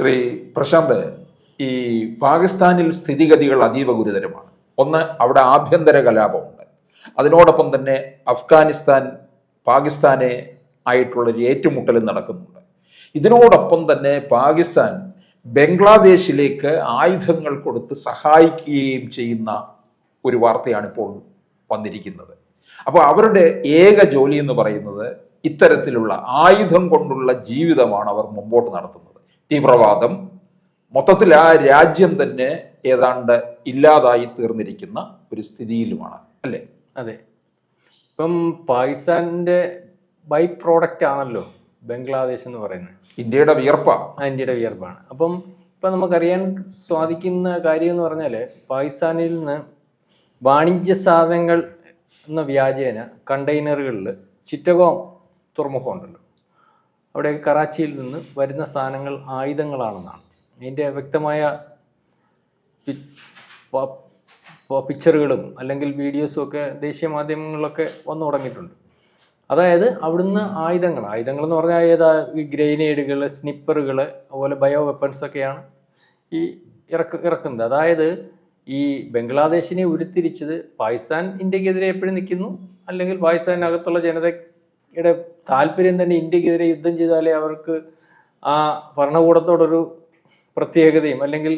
ശ്രീ പ്രശാന്ത് ഈ പാകിസ്ഥാനിൽ സ്ഥിതിഗതികൾ അതീവ ഗുരുതരമാണ്. ഒന്ന് അവിടെ ആഭ്യന്തര കലാപമുണ്ട്. അതിനോടൊപ്പം തന്നെ അഫ്ഗാനിസ്ഥാൻ പാകിസ്ഥാനെ ആയിട്ടുള്ളൊരു ഏറ്റുമുട്ടലും നടക്കുന്നുണ്ട്. ഇതിനോടൊപ്പം തന്നെ പാകിസ്ഥാൻ ബംഗ്ലാദേശിലേക്ക് ആയുധങ്ങൾ കൊടുത്ത് സഹായിക്കുകയും ചെയ്യുന്ന ഒരു വാർത്തയാണ് ഇപ്പോൾ വന്നിരിക്കുന്നത്. അപ്പോൾ അവരുടെ ഏക ജോലി എന്ന് പറയുന്നത് ഇത്തരത്തിലുള്ള ആയുധം കൊണ്ടുള്ള ജീവിതമാണ് അവർ മുമ്പോട്ട് നടത്തുന്നത്. തീവ്രവാദം. മൊത്തത്തിൽ ആ രാജ്യം തന്നെ ഏതാണ്ട് ഇല്ലാതായി തീർന്നിരിക്കുന്ന ഒരു സ്ഥിതിയിലുമാണ് അല്ലേ? അതെ. ഇപ്പം പാകിസ്ഥാന്റെ ബൈ പ്രോഡക്റ്റ് ആണല്ലോ ബംഗ്ലാദേശ് എന്ന് പറയുന്നത്. ഇന്ത്യയുടെ വിയർപ്പാണ് ഇന്ത്യയുടെ വിയർപ്പാണ്. അപ്പം ഇപ്പം നമുക്കറിയാൻ സാധിക്കുന്ന കാര്യം എന്ന് പറഞ്ഞാൽ പാകിസ്ഥാനിൽ നിന്ന് വാണിജ്യ സാധനങ്ങൾ എന്ന വ്യാജേന കണ്ടെയ്നറുകളിൽ ചിറ്റഗോം തുറമുഖം ഉണ്ടല്ലോ അവിടെ കറാച്ചിയിൽ നിന്ന് വരുന്ന സാധനങ്ങൾ ആയുധങ്ങളാണെന്നാണ്. അതിന്റെ വ്യക്തമായ പിക്ചറുകളും അല്ലെങ്കിൽ വീഡിയോസും ഒക്കെ ദേശീയ മാധ്യമങ്ങളിലൊക്കെ വന്നു തുടങ്ങിയിട്ടുണ്ട്. അതായത് അവിടുന്ന് ആയുധങ്ങൾ ആയുധങ്ങൾ എന്ന് പറഞ്ഞാൽ ഏതാ ഈ ഗ്രനേഡുകൾ സ്നിപ്പറുകൾ അതുപോലെ ബയോ വെപ്പൺസ് ഒക്കെയാണ് ഈ ഇറക്ക ഇറക്കുന്നത്. അതായത് ഈ ബംഗ്ലാദേശിനെ ഉരുത്തിരിച്ചത് പാകിസ്ഥാൻ ഇന്ത്യക്കെതിരെ എപ്പോഴും നിൽക്കുന്നു അല്ലെങ്കിൽ പാകിസ്ഥാനകത്തുള്ള ജനതയുടെ താല്പര്യം തന്നെ ഇന്ത്യക്കെതിരെ യുദ്ധം ചെയ്താലേ അവർക്ക് ആ ഭരണകൂടത്തോടൊരു പ്രത്യേകതയും അല്ലെങ്കിൽ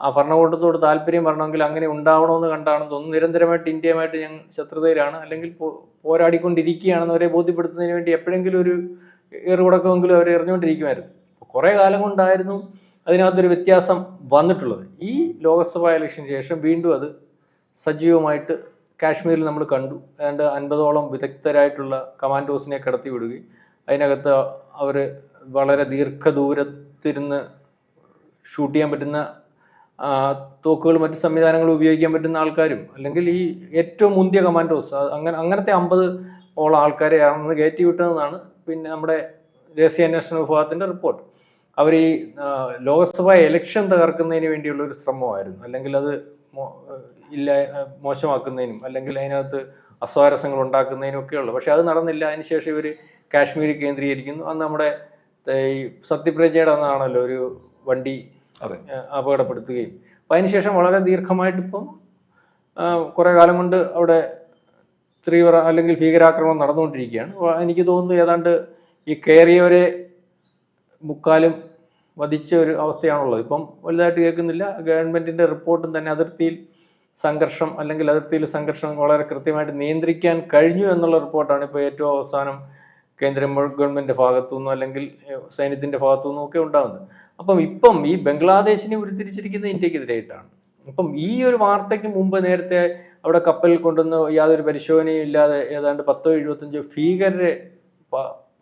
ആ ഭരണകൂടത്തോട് താല്പര്യം വരണമെങ്കിൽ അങ്ങനെ ഉണ്ടാവണമെന്ന് കണ്ടാണെന്ന് തോന്നുന്നു. നിരന്തരമായിട്ട് ഇന്ത്യയുമായിട്ട് ഞങ്ങൾ ശത്രുതയിലാണ്. അല്ലെങ്കിൽ പോരാടിക്കൊണ്ടിരിക്കുകയാണെന്ന് അവരെ ബോധ്യപ്പെടുത്തുന്നതിന് വേണ്ടി എപ്പോഴെങ്കിലും ഒരു ഏറുകുടക്കമെങ്കിലും അവർ എറിഞ്ഞുകൊണ്ടിരിക്കുമായിരുന്നു. കുറേ കാലം കൊണ്ടായിരുന്നു അതിനകത്തൊരു വ്യത്യാസം വന്നിട്ടുള്ളത്. ഈ ലോക്സഭാ ഇലക്ഷന് ശേഷം വീണ്ടും അത് സജീവമായിട്ട് കാശ്മീരിൽ നമ്മൾ കണ്ടു. ഏതാണ്ട് അൻപതോളം വിദഗ്ധരായിട്ടുള്ള കമാൻഡോസിനെ കടത്തി വിടുകയും അതിനകത്ത് അവർ വളരെ ദീർഘദൂരത്തിരുന്ന് ഷൂട്ട് ചെയ്യാൻ പറ്റുന്ന തോക്കുകൾ മറ്റ് സംവിധാനങ്ങളും ഉപയോഗിക്കാൻ പറ്റുന്ന ആൾക്കാരും അല്ലെങ്കിൽ ഈ ഏറ്റവും മുന്തിയ കമാൻഡോസ് അങ്ങനെ അങ്ങനത്തെ അമ്പത് ഓളം ആൾക്കാരെയാണെന്ന് കയറ്റി വിട്ടതെന്നാണ് പിന്നെ നമ്മുടെ രഹസ്യാന്വേഷണ വിഭാഗത്തിന്റെ റിപ്പോർട്ട് അവർ ഈ ലോക്സഭാ എലക്ഷൻ തകർക്കുന്നതിന് വേണ്ടിയുള്ള ഒരു ശ്രമമായിരുന്നു. അല്ലെങ്കിൽ അത് ഇല്ല മോശമാക്കുന്നതിനും അല്ലെങ്കിൽ അതിനകത്ത് അസ്വാരസ്യങ്ങൾ ഉണ്ടാക്കുന്നതിനും ഒക്കെയുള്ളു പക്ഷെ അത് നടന്നില്ല. അതിനുശേഷം ഇവർ കാശ്മീർ കേന്ദ്രീകരിക്കുന്നു. അന്ന് നമ്മുടെ ഈ സത്യപ്രജയുടെ അന്നാണല്ലോ ഒരു വണ്ടി അപകടപ്പെടുത്തുകയും. അപ്പം അതിനുശേഷം വളരെ ദീർഘമായിട്ട് ഇപ്പം കുറേ കാലം കൊണ്ട് അവിടെ തീവ്ര അല്ലെങ്കിൽ ഭീകരാക്രമണം നടന്നുകൊണ്ടിരിക്കുകയാണ്. എനിക്ക് തോന്നുന്നു ഏതാണ്ട് ഈ കയറിയവരെ മുക്കാലും വധിച്ച ഒരു അവസ്ഥയാണുള്ളത്. ഇപ്പം വലുതായിട്ട് കേൾക്കുന്നില്ല. ഗവൺമെന്റിന്റെ റിപ്പോർട്ടും തന്നെ അതിർത്തിയിൽ സംഘർഷം അല്ലെങ്കിൽ അതിർത്തിയിൽ സംഘർഷം വളരെ കൃത്യമായിട്ട് നിയന്ത്രിക്കാൻ കഴിഞ്ഞു എന്നുള്ള റിപ്പോർട്ടാണ് ഇപ്പോൾ ഏറ്റവും അവസാനം കേന്ദ്ര ഗവൺമെന്റിന്റെ ഭാഗത്തു നിന്നോ അല്ലെങ്കിൽ സൈന്യത്തിന്റെ സൈന്യത്തിന്റെ ഭാഗത്തു നിന്നോ ഒക്കെ ഉണ്ടാകുന്നത്. അപ്പം ഇപ്പം ഈ ബംഗ്ലാദേശിനെ ഉരുത്തിരിച്ചിരിക്കുന്നത് ഇന്ത്യക്കെതിരായിട്ടാണ്. അപ്പം ഈ ഒരു വാർത്തയ്ക്ക് മുമ്പ് നേരത്തെ അവിടെ കപ്പലിൽ കൊണ്ടുവന്ന് യാതൊരു പരിശോധനയും ഇല്ലാതെ ഏതാണ്ട് പത്തോ എഴുപത്തഞ്ചോ ഭീകരരെ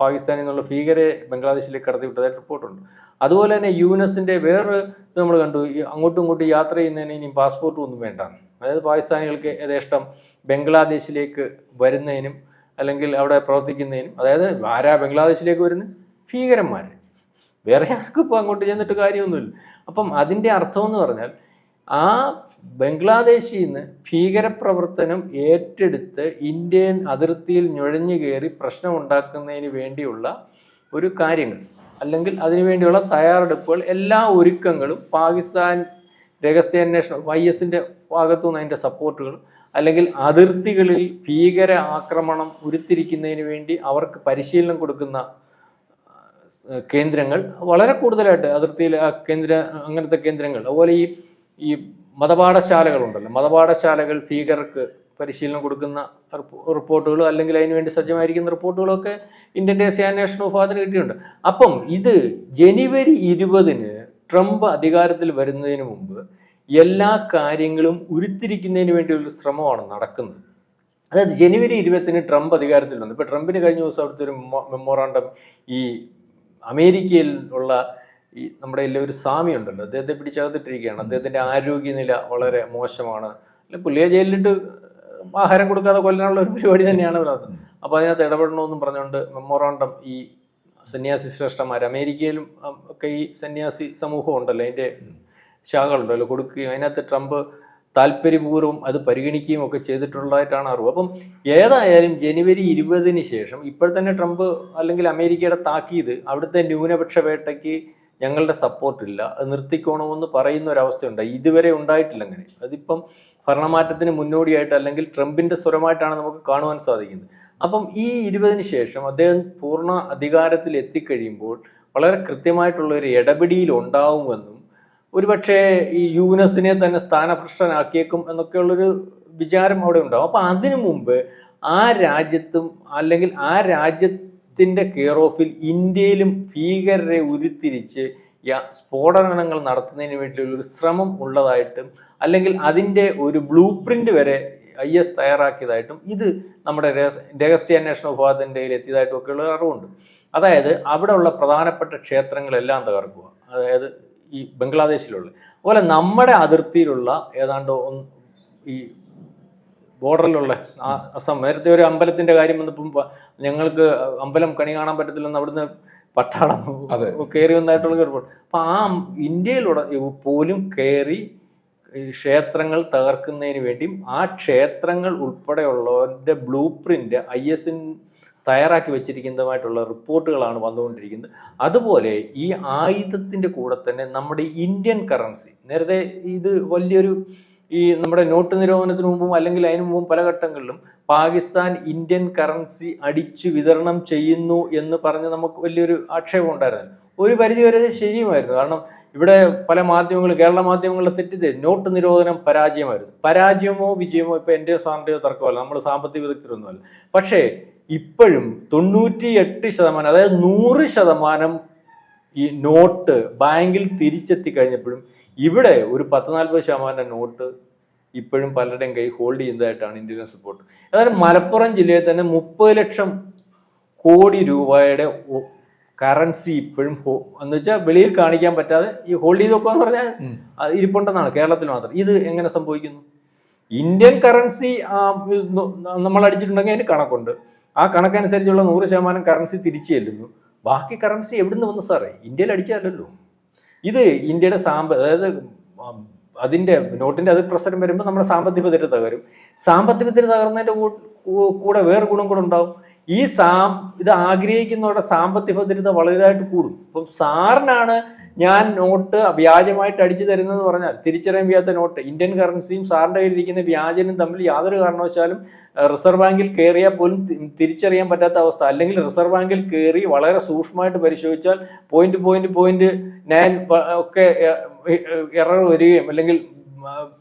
പാകിസ്ഥാനിൽ നിന്നുള്ള ഭീകരെ ബംഗ്ലാദേശിലേക്ക് കടത്തിവിട്ടതായിട്ട് റിപ്പോർട്ടുണ്ട്. അതുപോലെ തന്നെ യു എസിന്റെ വേറൊരു ഇത് നമ്മൾ കണ്ടു. അങ്ങോട്ടും ഇങ്ങോട്ടും യാത്ര ചെയ്യുന്നതിന് ഇനി പാസ്പോർട്ടും ഒന്നും വേണ്ട. അതായത് പാകിസ്ഥാനികൾക്ക് യഥേഷ്ടം ബംഗ്ലാദേശിലേക്ക് വരുന്നതിനും അല്ലെങ്കിൽ അവിടെ പ്രവർത്തിക്കുന്നതിനും അതായത് ആരാ ബംഗ്ലാദേശിലേക്ക് വരുന്നത്? ഭീകരന്മാർ വേറെ ആർക്കും ഇപ്പോൾ അങ്ങോട്ട് ചെന്നിട്ട് കാര്യമൊന്നുമില്ല. അപ്പം അതിന്റെ അർത്ഥം എന്ന് പറഞ്ഞാൽ ആ ബംഗ്ലാദേശിൽ നിന്ന് ഭീകരപ്രവർത്തനം ഏറ്റെടുത്ത് ഇന്ത്യൻ അതിർത്തിയിൽ നുഴഞ്ഞു കയറി പ്രശ്നമുണ്ടാക്കുന്നതിന് വേണ്ടിയുള്ള ഒരു കാര്യങ്ങൾ. അല്ലെങ്കിൽ അതിനുവേണ്ടിയുള്ള തയ്യാറെടുപ്പുകൾ എല്ലാ ഒരുക്കങ്ങളും പാകിസ്ഥാൻ രഹസ്യാന്വേഷണം ഐ എസിന്റെ ഭാഗത്തുനിന്ന് അതിന്റെ സപ്പോർട്ടുകൾ അല്ലെങ്കിൽ അതിർത്തികളിൽ ഭീകര ആക്രമണം ഉരുത്തിരിക്കുന്നതിന് വേണ്ടി അവർക്ക് പരിശീലനം കൊടുക്കുന്ന കേന്ദ്രങ്ങൾ വളരെ കൂടുതലായിട്ട് അതിർത്തിയിൽ കേന്ദ്ര അങ്ങനത്തെ കേന്ദ്രങ്ങൾ. അതുപോലെ ഈ ഈ മതപാഠശാലകളുണ്ടല്ലോ. മതപാഠശാലകൾ ഭീകരർക്ക് പരിശീലനം കൊടുക്കുന്ന റിപ്പോർട്ടുകളോ അല്ലെങ്കിൽ അതിനുവേണ്ടി സജ്ജമായിരിക്കുന്ന റിപ്പോർട്ടുകളൊക്കെ ഇന്ത്യൻ ദേശീയ അന്വേഷണ വിഭാഗത്തിന് കിട്ടിയിട്ടുണ്ട്. അപ്പം ഇത് ജനുവരി ഇരുപതിന് ട്രംപ് അധികാരത്തിൽ വരുന്നതിന് മുമ്പ് എല്ലാ കാര്യങ്ങളും ഉരുത്തിരിക്കുന്നതിന് ഒരു ശ്രമമാണ് നടക്കുന്നത്. അതായത് ജനുവരി ഇരുപത്തിന് ട്രംപ് അധികാരത്തിൽ വന്നു. ഇപ്പൊ ട്രംപിന് കഴിഞ്ഞ ദിവസം അവിടുത്തെ ഒരു മെമ്മോറാണ്ടം ഈ അമേരിക്കയിൽ ഉള്ള ഈ നമ്മുടെ എല്ലാ ഒരു സ്വാമി ഉണ്ടല്ലോ അദ്ദേഹത്തെ പിടിച്ചകത്തിട്ടിരിക്കുകയാണ്. അദ്ദേഹത്തിന്റെ ആരോഗ്യനില വളരെ മോശമാണ്. അല്ലെ പുള്ളിയെ ജയിലിലിട്ട് ആഹാരം കൊടുക്കാതെ കൊല്ലാനുള്ള ഒരു പരിപാടി തന്നെയാണ് അതിനകത്ത് അപ്പോൾ അതിനകത്ത് ഇടപെടണമെന്നും പറഞ്ഞുകൊണ്ട് മെമ്മോറാണ്ടം ഈ സന്യാസി ശ്രേഷ്ഠന്മാർ അമേരിക്കയിലും ഒക്കെ ഈ സന്യാസി സമൂഹം ഉണ്ടല്ലോ അതിന്റെ ശാഖകളുണ്ടല്ലോ കൊടുക്കുകയും അതിനകത്ത് ട്രംപ് താല്പര്യപൂർവം അത് പരിഗണിക്കുകയും ഒക്കെ ചെയ്തിട്ടുള്ളതായിട്ടാണ് അറിവ്. അപ്പം ഏതായാലും ജനുവരി ഇരുപതിന് ശേഷം ഇപ്പോൾ തന്നെ ട്രംപ് അല്ലെങ്കിൽ അമേരിക്കയുടെ താക്കീത് അവിടുത്തെ ന്യൂനപക്ഷ വേട്ടയ്ക്ക് ഞങ്ങളുടെ സപ്പോർട്ടില്ല അത് നിർത്തിക്കോണമെന്ന് പറയുന്ന ഒരവസ്ഥയുണ്ട് ഇതുവരെ ഉണ്ടായിട്ടില്ല അങ്ങനെ. അതിപ്പം ഭരണമാറ്റത്തിന് മുന്നോടിയായിട്ട് അല്ലെങ്കിൽ ട്രംപിന്റെ സ്വരമായിട്ടാണ് നമുക്ക് കാണുവാൻ സാധിക്കുന്നത്. അപ്പം ഈ ഇരുപതിന് ശേഷം അദ്ദേഹം പൂർണ അധികാരത്തിൽ എത്തിക്കഴിയുമ്പോൾ വളരെ കൃത്യമായിട്ടുള്ള ഒരു ഇടപെടിയിൽ ഉണ്ടാവുമെന്നും ഒരുപക്ഷെ ഈ യൂനസിനെ തന്നെ സ്ഥാനഭ്രഷ്ടനാക്കിയേക്കും എന്നൊക്കെയുള്ളൊരു വിചാരം അവിടെ ഉണ്ടാവും. അപ്പം അതിനു മുമ്പ് ആ രാജ്യത്തും അല്ലെങ്കിൽ ആ രാജ്യത്തിന്റെ കെയർ ഓഫിൽ ഇന്ത്യയിലും ഭീകരരെ ഉരുത്തിരിച്ച് സ്ഫോടനങ്ങൾ നടത്തുന്നതിന് വേണ്ടിയുള്ള ഒരു ശ്രമം ഉള്ളതായിട്ടും അല്ലെങ്കിൽ അതിന്റെ ഒരു ബ്ലൂ പ്രിന്റ് വരെ ഐ എസ് തയ്യാറാക്കിയതായിട്ടും ഇത് നമ്മുടെ രഹസ്യ- രഹസ്യാന്വേഷണ വിഭാഗത്തിന്റെ കയ്യിൽ എത്തിയതായിട്ടും ഒക്കെയുള്ള അറിവുണ്ട്. അതായത് അവിടെയുള്ള ഉള്ള പ്രധാനപ്പെട്ട ക്ഷേത്രങ്ങളെല്ലാം തകർക്കുക. അതായത് ഈ ബംഗ്ലാദേശിലുള്ള. അതുപോലെ നമ്മുടെ അതിർത്തിയിലുള്ള ഏതാണ്ട് ഈ ബോർഡറിലുള്ള ആ അസം നേരത്തെ ഒരു അമ്പലത്തിന്റെ കാര്യം വന്നപ്പം ഞങ്ങൾക്ക് അമ്പലം കണി കാണാൻ പറ്റത്തില്ലെന്ന് അവിടുന്ന് പട്ടാളം. കയറി വന്നായിട്ടുള്ള റിപ്പോർട്ട് അപ്പൊ ആ ഇന്ത്യയിലൂടെ പോലും കയറി ക്ഷേത്രങ്ങൾ തകർക്കുന്നതിന് വേണ്ടിയും ആ ക്ഷേത്രങ്ങൾ ഉൾപ്പെടെയുള്ളവരുടെ ബ്ലൂ പ്രിന്റ് ഐ എസിൻ തയ്യാറാക്കി വെച്ചിരിക്കുന്നതുമായിട്ടുള്ള റിപ്പോർട്ടുകളാണ് വന്നുകൊണ്ടിരിക്കുന്നത് അതുപോലെ ഈ ആയുധത്തിന്റെ കൂടെ തന്നെ നമ്മുടെ ഇന്ത്യൻ കറൻസി നേരത്തെ ഇത് വലിയൊരു ഈ നമ്മുടെ നോട്ട് നിരോധനത്തിന് മുമ്പും അല്ലെങ്കിൽ അതിനു മുമ്പും പല ഘട്ടങ്ങളിലും പാകിസ്ഥാൻ ഇന്ത്യൻ കറൻസി അടിച്ചു വിതരണം ചെയ്യുന്നു എന്ന് പറഞ്ഞ് നമുക്ക് വലിയൊരു ആക്ഷേപം ഉണ്ടായിരുന്നു. ഒരു പരിധിവരെ ശരിയുമായിരുന്നു. കാരണം ഇവിടെ പല മാധ്യമങ്ങളും കേരള മാധ്യമങ്ങളുടെ തെറ്റിദ്ധ നോട്ട് നിരോധനം പരാജയമായിരുന്നു. പരാജയമോ വിജയമോ ഇപ്പൊ എന്റെ സാറിന്റെയോ തർക്കമല്ല. നമ്മൾ സാമ്പത്തിക വിദഗ്ധരൊന്നുമല്ല. പക്ഷേ ഇപ്പോഴും തൊണ്ണൂറ്റി എട്ട് ശതമാനം അതായത് നൂറ് ശതമാനം ഈ നോട്ട് ബാങ്കിൽ തിരിച്ചെത്തി കഴിഞ്ഞപ്പോഴും ഇവിടെ ഒരു പത്ത് നാൽപ്പത് ശതമാനം നോട്ട് ഇപ്പോഴും പലരുടെയും കൈ ഹോൾഡ് ചെയ്യുന്നതായിട്ടാണ് ഇന്ത്യൻ സപ്പോർട്ട് അതായത് മലപ്പുറം ജില്ലയിൽ തന്നെ മുപ്പത് ലക്ഷം കോടി രൂപയുടെ കറൻസി ഇപ്പോഴും എന്ന് വെച്ചാൽ വെളിയിൽ കാണിക്കാൻ പറ്റാതെ ഈ ഹോൾഡ് ചെയ്ത് വെക്കുക എന്ന് പറഞ്ഞാൽ ഇരിപ്പുണ്ടെന്നാണ് കേരളത്തിൽ മാത്രം. ഇത് എങ്ങനെ സംഭവിക്കുന്നു? ഇന്ത്യൻ കറൻസി നമ്മൾ അടിച്ചിട്ടുണ്ടെങ്കിൽ അതിന് കണക്കുണ്ട്. ആ കണക്കനുസരിച്ചുള്ള നൂറ് ശതമാനം കറൻസി തിരിച്ചു ചെല്ലുന്നു. ബാക്കി കറൻസി എവിടുന്ന് വന്നു സാറേ? ഇന്ത്യയിൽ അടിച്ചാലല്ലോ ഇത് ഇന്ത്യയുടെ സാമ്പ അതായത് അതിന്റെ നോട്ടിന്റെ പ്രശ്നം വരുമ്പോൾ നമ്മുടെ സാമ്പത്തിക ഭദ്രത തകരും. സാമ്പത്തിക ഭദ്രത തകർന്നതിന്റെ കൂടെ വേറെ ഗുണം കൂടെ ഉണ്ടാവും. ഈ സാ ഇത് ആഗ്രഹിക്കുന്നവരുടെ സാമ്പത്തിക ഭദ്രത വളരെയായിട്ട് കൂടും. അപ്പം സാറിനാണ് ഞാൻ നോട്ട് വ്യാജമായിട്ട് അടിച്ചു തരുന്നതെന്ന് പറഞ്ഞാൽ തിരിച്ചറിയാൻ വയ്യാത്ത നോട്ട്. ഇന്ത്യൻ കറൻസിയും സാറിന്റെ കയ്യിലിരിക്കുന്ന വ്യാജനും തമ്മിൽ യാതൊരു കാരണവശാലും റിസർവ് ബാങ്കിൽ കയറിയാൽ പോലും തിരിച്ചറിയാൻ പറ്റാത്ത അവസ്ഥ. അല്ലെങ്കിൽ റിസർവ് ബാങ്കിൽ കയറി വളരെ സൂക്ഷ്മമായിട്ട് പരിശോധിച്ചാൽ പോയിന്റ് പോയിന്റ് പോയിന്റ് നയൻ ഒക്കെ എറർ വരികയും അല്ലെങ്കിൽ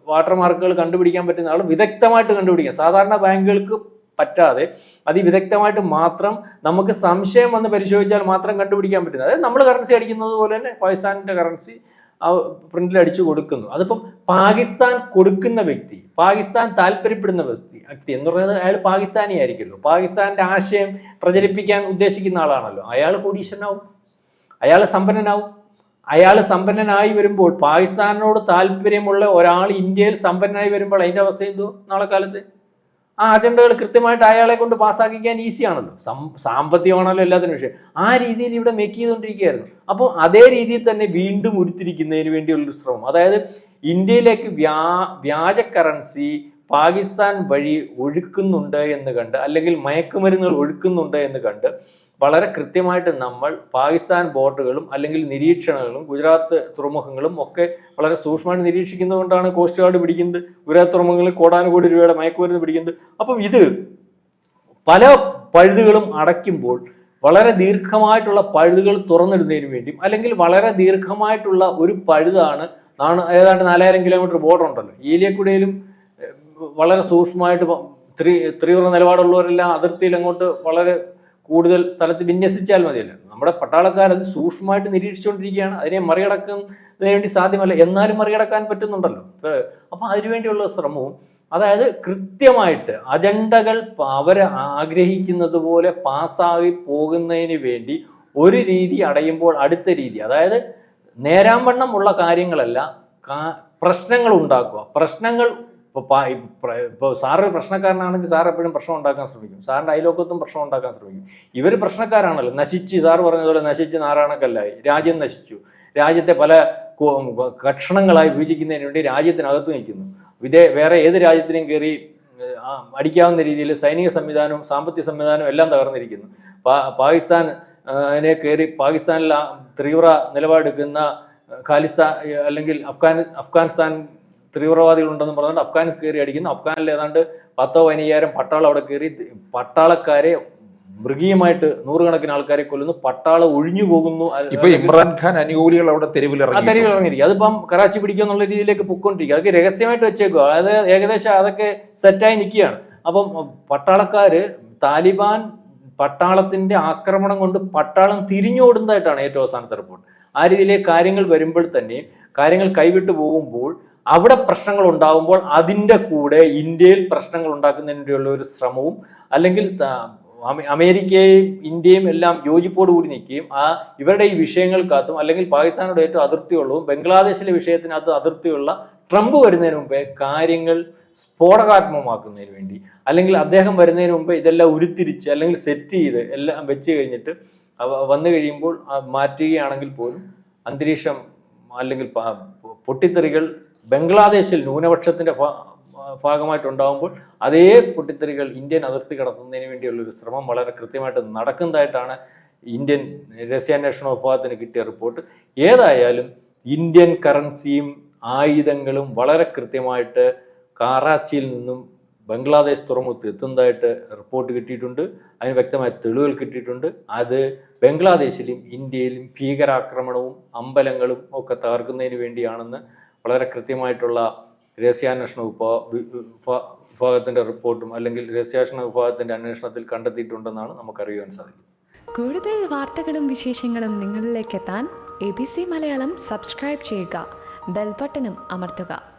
വാട്ടർ മാർക്കുകൾ കണ്ടുപിടിക്കാൻ പറ്റുന്ന ആൾ വിദഗ്ധമായിട്ട് കണ്ടുപിടിക്കാം. സാധാരണ ബാങ്കുകൾക്ക് പറ്റാതെ അതിവിദഗ്ധമായിട്ട് മാത്രം നമുക്ക് സംശയം വന്ന് പരിശോധിച്ചാൽ മാത്രം കണ്ടുപിടിക്കാൻ പറ്റുന്നത്. അതായത് നമ്മൾ കറൻസി അടിക്കുന്നത് പോലെ തന്നെ പാകിസ്ഥാനിന്റെ കറൻസി പ്രിന്റിൽ അടിച്ചു കൊടുക്കുന്നു. അതിപ്പം പാകിസ്ഥാൻ കൊടുക്കുന്ന വ്യക്തി പാകിസ്ഥാൻ താല്പര്യപ്പെടുന്ന വ്യക്തി വ്യക്തി എന്ന് പറയുന്നത് അയാൾ പാകിസ്ഥാനി ആയിരിക്കുമല്ലോ. പാകിസ്ഥാന്റെ ആശയം പ്രചരിപ്പിക്കാൻ ഉദ്ദേശിക്കുന്ന ആളാണല്ലോ. അയാൾ കോടീശ്വരനാവും. അയാൾ സമ്പന്നനാവും. അയാൾ സമ്പന്നനായി വരുമ്പോൾ പാകിസ്ഥാനോട് താല്പര്യമുള്ള ഒരാൾ ഇന്ത്യയിൽ സമ്പന്നനായി വരുമ്പോൾ അതിന്റെ അവസ്ഥ എന്തോ നാളെ കാലത്ത്? ആ അജണ്ടകൾ കൃത്യമായിട്ട് അയാളെ കൊണ്ട് പാസ്സാക്കിക്കാൻ ഈസിയാണല്ലോ സാമ്പത്തികമാണല്ലോ എല്ലാത്തിനും വിഷയം ആ രീതിയിൽ ഇവിടെ മേക്ക് ചെയ്തുകൊണ്ടിരിക്കുകയായിരുന്നു. അപ്പോൾ അതേ രീതിയിൽ തന്നെ വീണ്ടും ഉരുത്തിരിക്കുന്നതിന് വേണ്ടിയുള്ളൊരു ശ്രമം. അതായത് ഇന്ത്യയിലേക്ക് വ്യാ വ്യാജ കറൻസി പാകിസ്ഥാൻ വഴി ഒഴുക്കുന്നുണ്ട് എന്ന് കണ്ട് അല്ലെങ്കിൽ മയക്കുമരുന്നുകൾ ഒഴുക്കുന്നുണ്ട് എന്ന് കണ്ട് വളരെ കൃത്യമായിട്ട് നമ്മൾ പാകിസ്ഥാൻ ബോർഡുകളും അല്ലെങ്കിൽ നിരീക്ഷണങ്ങളും ഗുജറാത്ത് തുറമുഖങ്ങളും ഒക്കെ വളരെ സൂക്ഷ്മമായിട്ട് നിരീക്ഷിക്കുന്നതുകൊണ്ടാണ് കോസ്റ്റ് ഗാർഡ് പിടിക്കുന്നത്. ഗുജറാത്ത് തുറമുഖങ്ങളിൽ കോടാനുകോടി രൂപയുടെ മയക്കുമരുന്ന് പിടിക്കുന്നത്. അപ്പം ഇത് പല പഴുതുകളും അടയ്ക്കുമ്പോൾ വളരെ ദീർഘമായിട്ടുള്ള പഴുതുകൾ തുറന്നിടുന്നതിന് വേണ്ടിയും അല്ലെങ്കിൽ വളരെ ദീർഘമായിട്ടുള്ള ഒരു പഴുതാണ് നാണ് ഏതാണ്ട് നാലായിരം കിലോമീറ്റർ ബോർഡർ ഉണ്ടല്ലോ. ഏലിയക്കുടയിലും വളരെ സൂക്ഷ്മമായിട്ട് ത്രീ തീവ്ര നിലപാടുള്ളവരെല്ലാം അതിർത്തിയിൽ അങ്ങോട്ട് വളരെ കൂടുതൽ സ്ഥലത്ത് വിന്യസിച്ചാൽ മതിയല്ലോ. നമ്മുടെ പട്ടാളക്കാർ അത് സൂക്ഷ്മമായിട്ട് നിരീക്ഷിച്ചുകൊണ്ടിരിക്കുകയാണ്. അതിനെ മറികടക്കുന്നതിന് വേണ്ടി സാധ്യമല്ല. എന്നാലും മറികടക്കാൻ പറ്റുന്നുണ്ടല്ലോ. അപ്പം അതിനുവേണ്ടിയുള്ള ശ്രമവും അതായത് കൃത്യമായിട്ട് അജണ്ടകൾ അവർ ആഗ്രഹിക്കുന്നത് പോലെ പാസ്സായി പോകുന്നതിന് വേണ്ടി ഒരു രീതി അടയുമ്പോൾ അടുത്ത രീതി. അതായത് നേരാംവണ്ണം ഉള്ള കാര്യങ്ങളല്ല പ്രശ്നങ്ങൾ ഉണ്ടാക്കുക. പ്രശ്നങ്ങൾ ഇപ്പോൾ ഇപ്പോൾ സാറ് പ്രശ്നക്കാരനാണെങ്കിൽ സാർ എപ്പോഴും പ്രശ്നം ഉണ്ടാക്കാൻ ശ്രമിക്കും. സാറിന്റെ അയലോക്കത്തും പ്രശ്നം ഉണ്ടാക്കാൻ ശ്രമിക്കും. ഇവർ പ്രശ്നക്കാരാണല്ലോ. നശിച്ച് സാറ് പറഞ്ഞതുപോലെ നശിച്ച് നാരായണക്കല്ലായി. രാജ്യം നശിച്ചു. രാജ്യത്തെ പല കക്ഷണങ്ങളായി കഷണങ്ങളായി വിഭജിക്കുന്നതിന് വേണ്ടി രാജ്യത്തിനകത്ത് നിൽക്കുന്നു. വിദേ വേറെ ഏത് രാജ്യത്തിനും കയറി അടിക്കാവുന്ന രീതിയിൽ സൈനിക സംവിധാനവും സാമ്പത്തിക സംവിധാനവും എല്ലാം തകർന്നിരിക്കുന്നു. പാകിസ്ഥാൻ അതിനെ കയറി പാകിസ്ഥാനിൽ തീവ്ര നിലപാടെടുക്കുന്ന ഖാലിസ്ഥാൻ അല്ലെങ്കിൽ അഫ്ഗാൻ അഫ്ഗാനിസ്ഥാൻ തീവ്രവാദികളുണ്ടെന്ന് പറഞ്ഞുകൊണ്ട് അഫ്ഗാനിൽ കയറി അടിക്കുന്നു. അഫ്ഗാനിൽ ഏതാണ്ട് പത്തോ പതിനയ്യായിരം പട്ടാളം അവിടെ കയറി പട്ടാളക്കാരെ മൃഗീയമായിട്ട് നൂറുകണക്കിന് ആൾക്കാരെ കൊല്ലുന്നു. പട്ടാളം ഒഴിഞ്ഞു പോകുന്നു. ഇപ്പൊ ഇമ്രാൻഖാൻ അനുകൂലികൾ അവിടെ തെരുവിലിറങ്ങി തെരുവിൽ ഇറങ്ങിയിരിക്കും അതിപ്പം കറാച്ചി പിടിക്കുക എന്നുള്ള രീതിയിലേക്ക് പൊക്കൊണ്ടിരിക്കുക അതൊക്കെ രഹസ്യമായിട്ട് വെച്ചേക്കുക അതായത് ഏകദേശം അതൊക്കെ സെറ്റായി നിൽക്കുകയാണ്. അപ്പം പട്ടാളക്കാര് താലിബാൻ പട്ടാളത്തിന്റെ ആക്രമണം കൊണ്ട് പട്ടാളം തിരിഞ്ഞോടുന്നതായിട്ടാണ് ഏറ്റവും അവസാനത്തെ റിപ്പോർട്ട്. ആ രീതിയിലെ കാര്യങ്ങൾ വരുമ്പോൾ തന്നെ കാര്യങ്ങൾ കൈവിട്ടു പോകുമ്പോൾ അവിടെ പ്രശ്നങ്ങൾ ഉണ്ടാകുമ്പോൾ അതിന്റെ കൂടെ ഇന്ത്യയിൽ പ്രശ്നങ്ങൾ ഉണ്ടാക്കുന്നതിനുള്ള ഒരു ശ്രമവും അല്ലെങ്കിൽ അമേരിക്കയും ഇന്ത്യയും എല്ലാം യോജിപ്പോടുകൂടി നിൽക്കുകയും ആ ഇവരുടെ ഈ വിഷയങ്ങൾക്കകത്തും അല്ലെങ്കിൽ പാകിസ്ഥാനോട് ഏറ്റവും അതിർത്തിയുള്ളതും ബംഗ്ലാദേശിലെ വിഷയത്തിനകത്ത് അതിർത്തിയുള്ള ട്രംപ് വരുന്നതിന് മുമ്പേ കാര്യങ്ങൾ സ്ഫോടകാത്മകമാക്കുന്നതിന് വേണ്ടി അല്ലെങ്കിൽ അദ്ദേഹം വരുന്നതിന് മുമ്പ് ഇതെല്ലാം ഉരുത്തിരിച്ച് അല്ലെങ്കിൽ സെറ്റ് ചെയ്ത് എല്ലാം വെച്ച് കഴിഞ്ഞിട്ട് വന്നു കഴിയുമ്പോൾ മാറ്റുകയാണെങ്കിൽ പോലും അന്തരീക്ഷം അല്ലെങ്കിൽ പൊട്ടിത്തെറികൾ ബംഗ്ലാദേശിൽ ന്യൂനപക്ഷത്തിന്റെ ഭാഗമായിട്ടുണ്ടാകുമ്പോൾ അതേ പൊട്ടിത്തെറികൾ ഇന്ത്യൻ അതിർത്തി കടത്തുന്നതിന് വേണ്ടിയുള്ള ഒരു ശ്രമം വളരെ കൃത്യമായിട്ട് നടക്കുന്നതായിട്ടാണ് ഇന്ത്യൻ രഹസ്യാന്വേഷണ വിഭാഗത്തിന് കിട്ടിയ റിപ്പോർട്ട്. ഏതായാലും ഇന്ത്യൻ കറൻസിയും ആയുധങ്ങളും വളരെ കൃത്യമായിട്ട് കാറാച്ചിയിൽ നിന്നും ബംഗ്ലാദേശ് തുറമുഖത്ത് എത്തുന്നതായിട്ട് റിപ്പോർട്ട് കിട്ടിയിട്ടുണ്ട്. അതിന് വ്യക്തമായ തെളിവുകൾ കിട്ടിയിട്ടുണ്ട്. അത് ബംഗ്ലാദേശിലും ഇന്ത്യയിലും ഭീകരാക്രമണവും അമ്പലങ്ങളും ഒക്കെ തകർക്കുന്നതിന് വേണ്ടിയാണെന്ന് വളരെ കൃത്യമായിട്ടുള്ള രഹസ്യാന്വേഷണ വിഭാഗത്തിന്റെ റിപ്പോർട്ടും അല്ലെങ്കിൽ രഹസ്യാന്വേഷണ വിഭാഗത്തിന്റെ അന്വേഷണത്തിൽ കണ്ടെത്തിയിട്ടുണ്ടെന്നാണ് നമുക്കറിയുവാൻ സാധിക്കും കൂടുതൽ വാർത്തകളും വിശേഷങ്ങളും നിങ്ങളിലേക്ക് എത്താൻ A B C Malayalam subscribe ചെയ്യുക ബെൽബട്ടനും അമർത്തുക.